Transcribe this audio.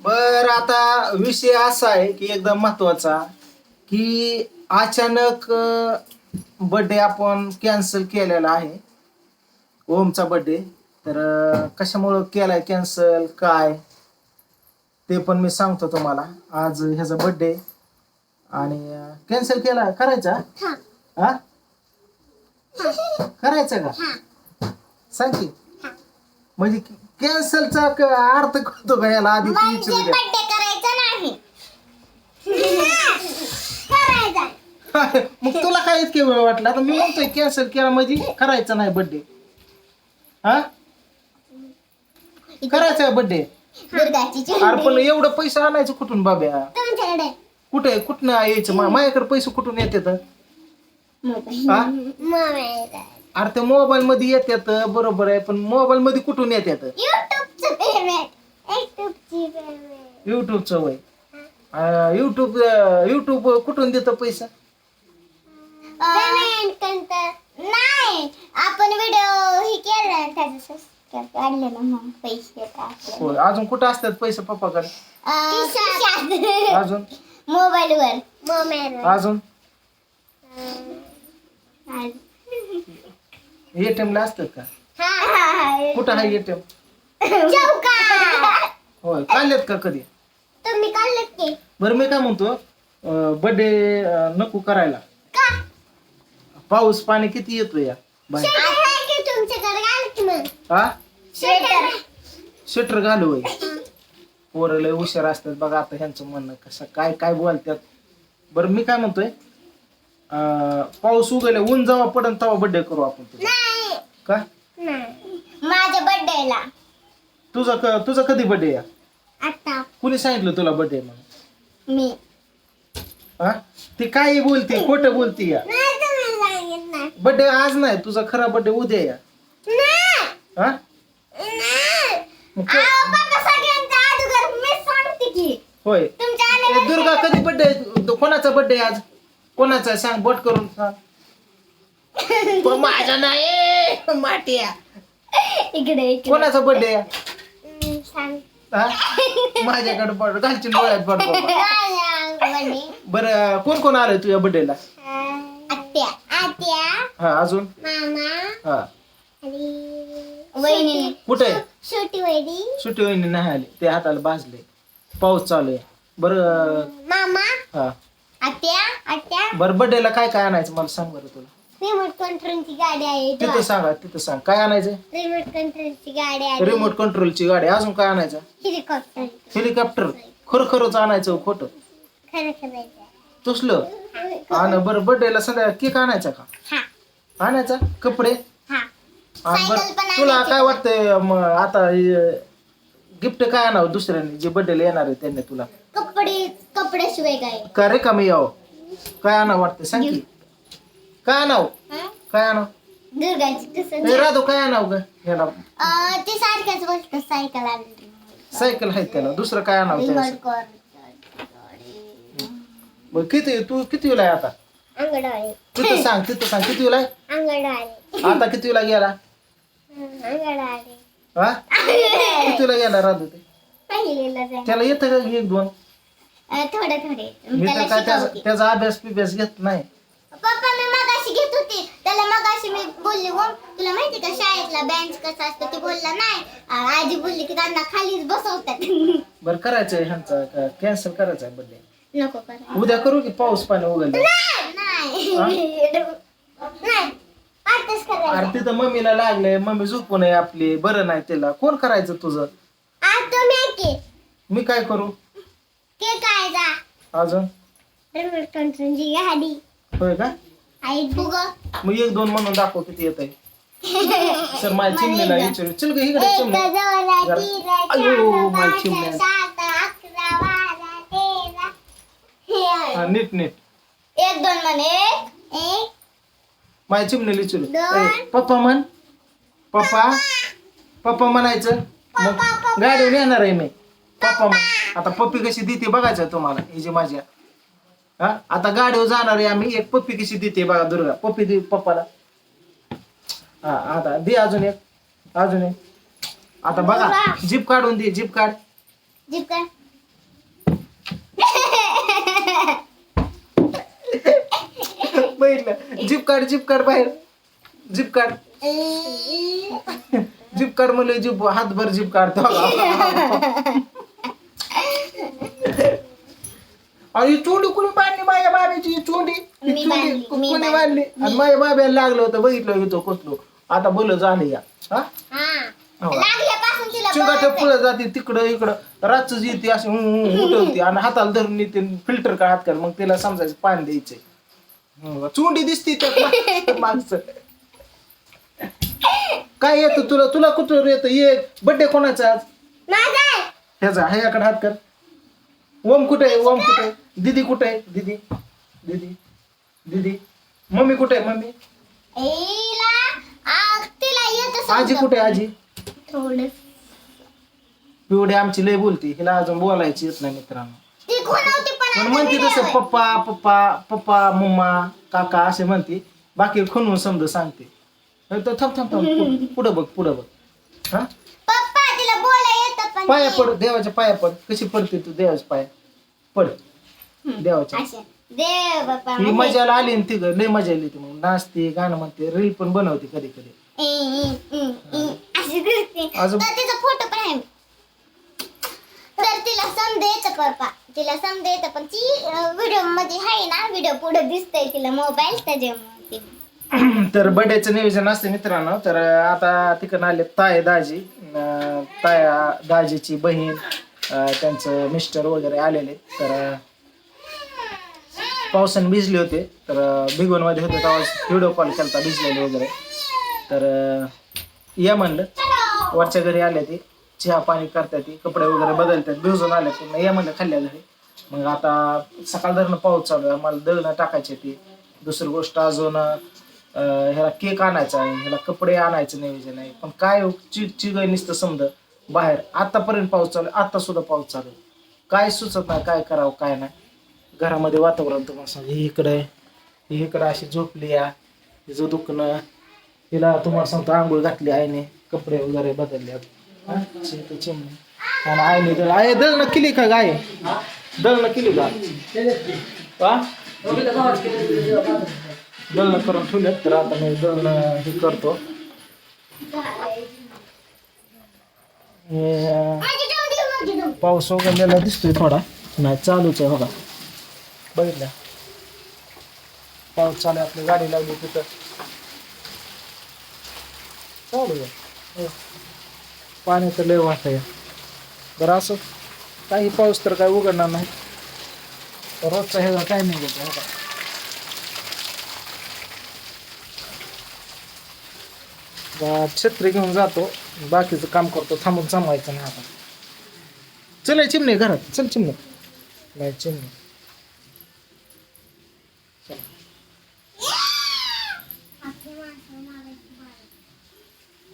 बर आता विषय असा आहे की एकदम महत्त्वाचा की अचानक बर्थडे आपण कॅन्सल केलेला आहे. ओमचा बर्थडे तर कशामुळं केलाय कॅन्सल काय? ते पण मी सांगतो तुम्हाला. आज ह्याचा बर्थडे आणि कॅन्सल केला करायचा? हा. करायचा का? सांग की. म्हणजे कॅन्सलचा अर्थ कळतो का याला आधी ती म्हणजे विचारू द्या. बर्थडे करायचा नाही. करायचा मग तुला काय इतके वेळ वाटला? आता मी म्हणतोय कॅन्सल केला म्हणजे करायचा नाही बर्थडे हा? करायचा बर्थडे दुर्गाची अरे पण एवढं पैसे आणायचं कुठून बाब्या? तुमच्याकडे. कुठे कुठनं यायचं? मा- माझ्याकडे पैसे कुठून येतात? हा? मोबाईल अरे ते मोबाईल मध्ये येतात बरोबर आहे पण मोबाईल मध्ये कुठून येतात युट्यूबचं पेमेंट युट्यूबची पेमेंट युट्यूबचं वय. युट्यूब युट्यूब कुठून देतं पैसा? पेमेंट कंत नाही. आपण व्हिडिओ हे केला त्याचं सबस्क्राईब काढलेलं मग पैसे होय अजून कुठं असतात पैसे पप्पाकडे? अजून? मोबाईल वर. मोबाईल अजून. एटीएम ला असतात का? कुठं आहे एटीएम चौका. होय काढलेत का कधी? तुम्ही काढलेत की. बरं मी काय म्हणतो बर्थडे नको करायला. का? पाऊस पाणी किती येतो या? बाहेर. स्वेटर आहे की तुमच्याकडे? घाल की मग. हा स्वेटर स्वेटर घालू होय. पोरं लय हुशार असतात बघा आता ह्यांचं म्हणणं कसं काय काय बोलतात. बरं मी काय म्हणतोय अं, पाऊस उगले ऊन जेव्हा पडन तेव्हा बर्थडे करू आपण तुझा का? नाही. माझ्या बर्थडेला तुझा क- तुझा कधी बर्थडे या आता. कुणी सांगितलं तुला बर्थडे म्हणून? मी. हा? ती काय बोलते? खोटं बोलते या? नाही तुम्ही सांगितलं. बर्थडे आज नाही तुझा खरा बर्थडे उद्या या. नाही. हा? नाही. मग क- अहो, पप्पा सगळ्यांच्या अगोदर मी सांगते की. होय. तुमच्या ए, anniversary- दुर्गा कधी बर्थडे कोणाचा बर्थडे आज? कोणाचा? आहे? सांग बोट करून सांग. पण माझा नाही. माटिया. इकडे इकडे. कोणाचा बर्थडे सांग. हा? माझ्याकडे बड घालची डोळ्यात अंगणी. बरं कोण कोण आलंय तुझ्या बर्थडेला आत्या. आत्या. हा अजून? मामा. हा. कुठे? छोटी वहिनी. नाही आली. ते हाताला भाजले. पाऊस चालू आहे. बरं. मामा. हा. आत्या. आत्या. बरं बर्थडेला काय काय आणायचं? मला सांग बरं तुला. रिमोट कंट्रोलची गाडी आहे तिथं सांगा तिथं सांग. काय आणायचं? रिमोट कंट्रोलची गाडी आहे. रिमोट कंट्रोलची गाडी. अजून काय आणायचं? हेलिकॉप्टर हेलिकॉप्टर खरं खरंच आणायचं हो, खोटं? खरं करायचं तसलं? आणि बरं बर्थडेला संध्या केक आणायचा का? हा. आणायचा? कपडे? हा. आणि बरं. सायकल पण तुला. काय वाटतंय मग आता गिफ्ट काय आणावं दुसऱ्याने? जे बर्थडेला येणार आहे त्यांनी तुला? कपडे कपड्याशिवाय काय? का रे कमी यावं काय आणावं वाटतं सांग की. काय हा? काय आणावं? दुर्गाची राधू काय आणावं ग? ह्याला अं, ते सारख्याच बोलतात सायकल आणली सायकल आहे त्याला. दुसरं काय कंट्रोल बरं किती तू किती आहे आता? अंगडवाडी तिथं सांग तिथं सांग किती आहे? अंगडवाडी आता किती गेला? अंगडवाडी हा? किती वेळा गेला राधू ते? पहिलीला जाय त्याला येतं का एक दोन? अं, थोडे थोडे. मी तर त्याला काय त्याचा शिकवते. त्याचा अभ्यास बिभ्यास घेत नाही पप्पा मी मगाशी घेत होती. त्याला मगाशी मी बोलली हो तुला माहिती का शाळेतला बेंच कसा असतो? ते बोलला नाही. आ- आजी बोलली की त्यांना खालीच बसवतात. बरं करायचंय ह्यांचा कॅन्सल करायचा आहे बर्थडे नको करा. उद्या करू की पाऊस पाणी उघडलं? नाही नाही. आताच करायचं. अरे तिथं मम्मीला लागले मम्मी झोपून आहे आपली बरं नाही तिला. कोण करायचं तुझं? आज मी काय करू? के काय जा. अजून? रिमोट कंट्रोलची गाडी होय का? मग एक दोन म्हणून दाखव किती येत आहे सर माझ्या चिमणीला विचारू. चल ग इकडे चिमणी. अयो, माझी चिमणी. हा, नीट नीट. एक दोन म्हणे एक. माझ्या चिमणीला विचारू. पप्पा म्हण. पप्पा. पप्पा म्हणायचं. मग गाडीवर येणार आहे मी. पप्पा म्हण. आता पप्पी कशी देते बघायचं तुम्हाला. ही जी माझ्या हा? आता गाडीवर जाणार आहे आम्ही. एक पप्पी कशी देते बघा दुर्गा. पप्पी दे पप्पाला. हा आता दे अजून एक. अजून एक. आता बघा. जीप काढून दे जीप काढ. जीप बघितलं जीप काढ जीप काढ बाहेर. जीप काढ. जीप काढ म्हणलं जीप हातभर जीप काढतो. आणि चोंडी कुणी बांधली? माझ्या बाबीची ही चोंडी? ही मी चोंडी बांधली, मी कुणी बांधली. बांधली? आणि माझ्या बाब्याला लागलं होतं बघितलं कसलो आता बोल झालं या. हा? हा. लागल्यापासून तिला. पुढे जाते तिकडं इकडं. रातच येते अशी हु- हु- हु- उठवते. आणि हाताला धरून येते फिल्टर का हात कर. मग तिला समजायचं पाणी द्यायचंय. हं, चुंडी दिसते त्यात मा- मागचं. काय येतं तुला? तुला कुठं येतं? ये. बड्डे कोणाचा आज? माझा आहे. ह्याचा ह्याकडे हात कर. ओम कुठे आहे? ओम कुठे आहे? दीदी कुठे आहे? दीदी दीदी दीदी. मम्मी कुठे आहे? मम्मी? आजी कुठे आहे आजी? थोडं पिवडे आमची लय बोलती. हिला अजून बोलायची येत नाही मित्रांनो. ती खुणवती पण म्हणते तसं. पप्पा पप्पा पप्पा मम्मा काका असे म्हणते. बाकी खुनवून समज सांगते. तर थांब थांब थांब. पुढं बघ पुढं बघ. हा? पप्पा तिला बोला येतं पण पाया पड देवाच्या पाया पड. कशी पडते तू देवाच्या पाया? पड. देवाच्या. अशा. देव बाप्पा मजाला आली ना ती लय मजा आली ती मग. नाचते गाणं म्हणते रील पण बनवते कधी कधी. इ, इ, इ, इ, अशी करते अजून- तिचा फोटो पण आहे. तर तिला येतं पप्पा तिला समजा येतं पण ती व्हिडिओमध्ये आहे ना व्हिडिओ पुढे दिसतंय तिला मोबाईल त्याच्यामुळे ती- तर बर्थडेचं नियोजन असते मित्रांनो. तर आता तिकडून आले ताय दाजी. अं, ताया दाजीची बहीण अं, त्यांचं मिस्टर वगैरे आलेले. तर पावसाने भिजले होते तर भिगवणमध्ये होते तेव्हा व्हिडिओ कॉल केला भिजलेले वगैरे. तर या म्हणलं वरच्या घरी आले ते चहा पाणी करतात ते कपडे वगैरे बदलतात भिजून आले पूर्ण. या म्हणलं खाल्ल्या घरी. मग आता सकाळ धरणं पाऊस चालू आहे मला दळणं टाकायचे ते. दुसरी गोष्ट अजून ह्याला केक आणायचा आहे ह्याला कपडे आणायचं नियोजन आहे पण काय हो, चिग चिग नुसतं समज. बाहेर आतापर्यंत पाऊस चालू आहे आता सुद्धा पाऊस चालू आहे. काय सुचत नाही काय करावं काय नाही. घरामध्ये वातावरण तुम्हाला सांग ही इकडे आहे, ही इकडं अशी झोपली या. हिचं दुखणं तिला तुम्हाला सांगतो आंघोळ घातली आईने. कपडे वगैरे बदलले हा? आणि आईने दळ आहे दळणं केली का गाय? दळणं केली का? दळणं करून ठेवले तर आता मी दळणं हे करतो. पाऊस उघडलेला दिसतोय थोडा. नाही चालूच आहे बघा. बघितलं. पाऊस चालू आहे आपली गाडी लावली तिथं. चालू आहे. हो. पाणी तर लय वाट आहे बरं असं काही पाऊस तर काय उघडणार नाही. रोजचा हे काय नाही घेतो हो का छत्री घेऊन जातो. बाकीचं काम करतो. थांबून थांबवायचं नाही आता. चल चिमणे घरात. चल चिमणे. नाही चिमणे.